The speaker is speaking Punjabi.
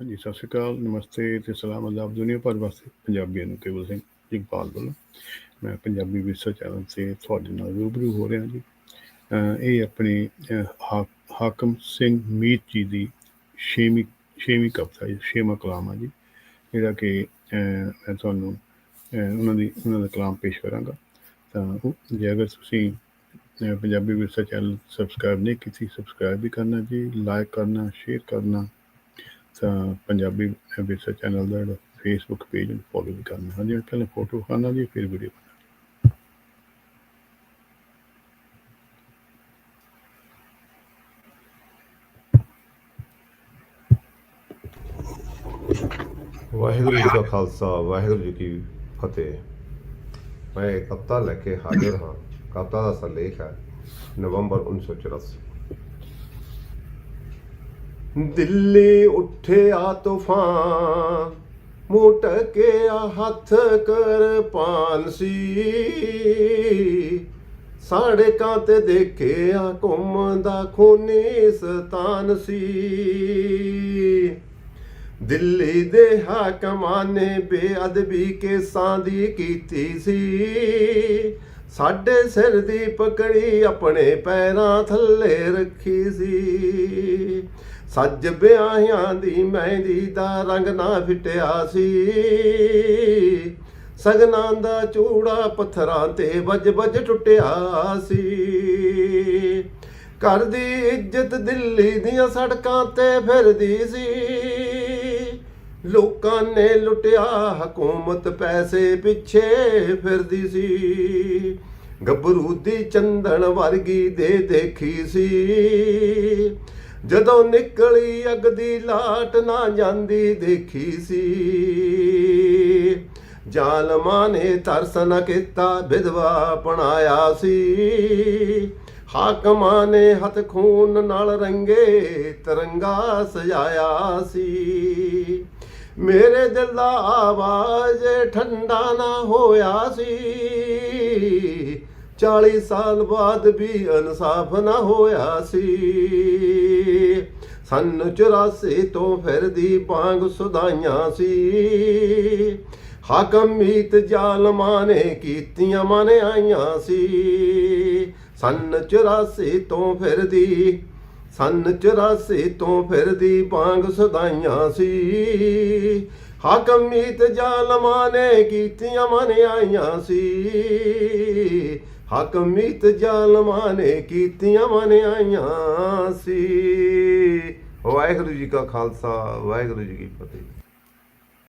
ਹਾਂਜੀ, ਸਤਿ ਸ਼੍ਰੀ ਅਕਾਲ, ਨਮਸਤੇ ਤੇ ਸਲਾਮ ਅਦਾਬ ਦੁਨੀਆ ਭਰ ਵਾਸਤੇ ਪੰਜਾਬੀਆਂ ਨੂੰ, ਕੇਵਲ ਸਿੰਘ ਇਕਬਾਲ ਵੱਲੋਂ। ਮੈਂ ਪੰਜਾਬੀ ਵਿਸ਼ਾ ਚੈਨਲ ਤੇ ਤੁਹਾਡੇ ਨਾਲ ਰੂਬਰੂ ਹੋ ਰਿਹਾ ਜੀ। ਇਹ ਆਪਣੇ ਹਾਕਮ ਸਿੰਘ ਮੀਤ ਜੀ ਦੀ ਛੇਵੀਂ ਛੇਵੀਂ ਕਵਿਤਾ ਹੈ ਛੇਵਾਂ ਕਲਾਮ ਹੈ ਜੀ। ਜਿਹੜਾ ਕਿ ਮੈਂ ਤੁਹਾਨੂੰ ਉਹਨਾਂ ਦੀ, ਉਹਨਾਂ ਦਾ ਕਲਾਮ ਪੇਸ਼ ਕਰਾਂਗਾ। ਤਾਂ ਜੇ ਅਗਰ ਤੁਸੀਂ ਅਹ, ਪੰਜਾਬੀ ਵਿਰਸਾ ਚੈਨਲ ਸਬਸਕ੍ਰਾਈਬ ਨਹੀਂ ਕੀਤੀ ਸਬਸਕ੍ਰਾਈਬ ਵੀ ਕਰਨਾ ਜੀ ਲਾਈਕ ਕਰਨਾ ਸ਼ੇਅਰ ਕਰਨਾ ਤਾਂ ਪੰਜਾਬੀ ਵਿਰਸਾ ਚੈਨਲ ਦਾ ਜਿਹੜਾ ਫੇਸਬੁੱਕ ਪੇਜ ਨੂੰ ਫੋਲੋ ਵੀ ਕਰਨਾ ਹਾਂਜੀ ਪਹਿਲਾਂ ਫੋਟੋ ਖਾਣਾ ਜੀ ਫਿਰ ਵੀਡੀਓ ਵਾਹਿਗੁਰੂ ਜੀ ਕਾ ਖਾਲਸਾ ਵਾਹਿਗੁਰੂ ਜੀ ਕੀ ਫਤਿਹ ਮੈਂ ਇੱਕ ਕਵਿਤਾ ਲੈ ਕੇ ਹਾਜ਼ਰ ਹਾਂ ਕਵਿਤਾ ਦਾ ਸਰਲੇਖ ਹੈ, ਨਵੰਬਰ 1984 ਦਿੱਲੀ ਉੱਠਿਆ ਤੂਫਾਨ ਮੁਟਕਿਆ ਹੱਥ ਕਿਰਪਾਨ ਸੀ। ਸੜਕਾਂ ਤੇ ਦੇਖਿਆ ਘੁੰਮਦਾ ਖੂਨੀ ਸਤਾਨ ਸੀ। ਦਿੱਲੀ ਦੇ ਹਾਕਮਾਂ ਨੇ ਬੇਅਦਬੀ ਕੇਸਾਂ ਦੀ ਕੀਤੀ ਸੀ। ਸਾਡੇ ਸਿਰ ਦੀ ਪਕੜੀ ਆਪਣੇ ਪੈਰਾਂ ਥੱਲੇ ਰੱਖੀ ਸੀ। ਸੱਜ ਵਿਆਹਿਆਂ ਦੀ ਮਹਿੰਦੀ ਦਾ ਰੰਗ ਨਾ ਫਿਟਿਆ ਸੀ। ਸਗਨਾਂ ਦਾ ਚੂੜਾ ਪੱਥਰਾਂ ਤੇ ਵੱਜ ਵੱਜ ਟੁੱਟਿਆ ਸੀ। ਘਰ ਦੀ ਇੱਜ਼ਤ ਦਿੱਲੀ ਦੀਆਂ ਸੜਕਾਂ ਤੇ ਫਿਰਦੀ ਸੀ। ਲੋਕਾਂ ਨੇ ਲੁੱਟਿਆ, ਹਕੂਮਤ ਪੈਸੇ ਪਿੱਛੇ ਫਿਰਦੀ ਸੀ। ਗੱਭਰੂ ਦੀ ਚੰਦਨ ਵਰਗੀ ਦੇ ਦੇਖੀ ਸੀ। ਜਦੋਂ ਨਿਕਲੀ ਅੱਗ ਦੀ ਲਾਟ ਨਾ ਜਾਂਦੀ ਦੇਖੀ ਸੀ। ਜ਼ਾਲਮਾਂ ਨੇ ਤਰਸ ਨਾ ਕੀਤਾ, ਵਿਧਵਾ ਬਣਾਇਆ ਸੀ। ਹਾਕਮਾਂ ਨੇ ਹੱਥ ਖੂਨ ਨਾਲ ਰੰਗੇ ਤਿਰੰਗਾ ਸਜਾਇਆ ਸੀ। ਮੇਰੇ ਦਿਲ ਦਾ ਆਵਾਜ਼ ਠੰਡਾ ਨਾ ਹੋਇਆ ਸੀ। 40 ਸਾਲ ਬਾਅਦ ਵੀ ਇਨਸਾਫ ਨਾ ਹੋਇਆ ਸੀ। ਸੰਨ 84 ਤੋਂ ਫਿਰਦੀ ਪਾਂਗ ਸੁਦਾਈਆਂ ਸੀ। ਹਾਕਮੀਤ ਜ਼ਾਲਮਾਂ ਨੇ ਕੀਤੀਆਂ ਮਨ ਆਈਆਂ ਸੀ। ਸੰਨ 84 ਤੋਂ ਫਿਰਦੀ ਸੰਨ 84 ਤੋਂ ਫਿਰਦੀ ਪਾਂਗ ਸਦਾਈਆਂ ਸੀ। ਹਾਕਮ ਮੀਤ ਜ਼ਾਲਮਾਂ ਨੇ ਕੀਤੀਆਂ ਮਨ ਆਈਆਂ ਸੀ। ਹਾਕਮ ਮੀਤ ਜ਼ਾਲਮਾਂ ਨੇ ਕੀਤੀਆਂ ਮਨ ਆਈਆਂ ਸੀ। ਵਾਹਿਗੁਰੂ ਜੀ ਕਾ ਖਾਲਸਾ, ਵਾਹਿਗੁਰੂ ਜੀ ਕੀ ਫਤਿਹ।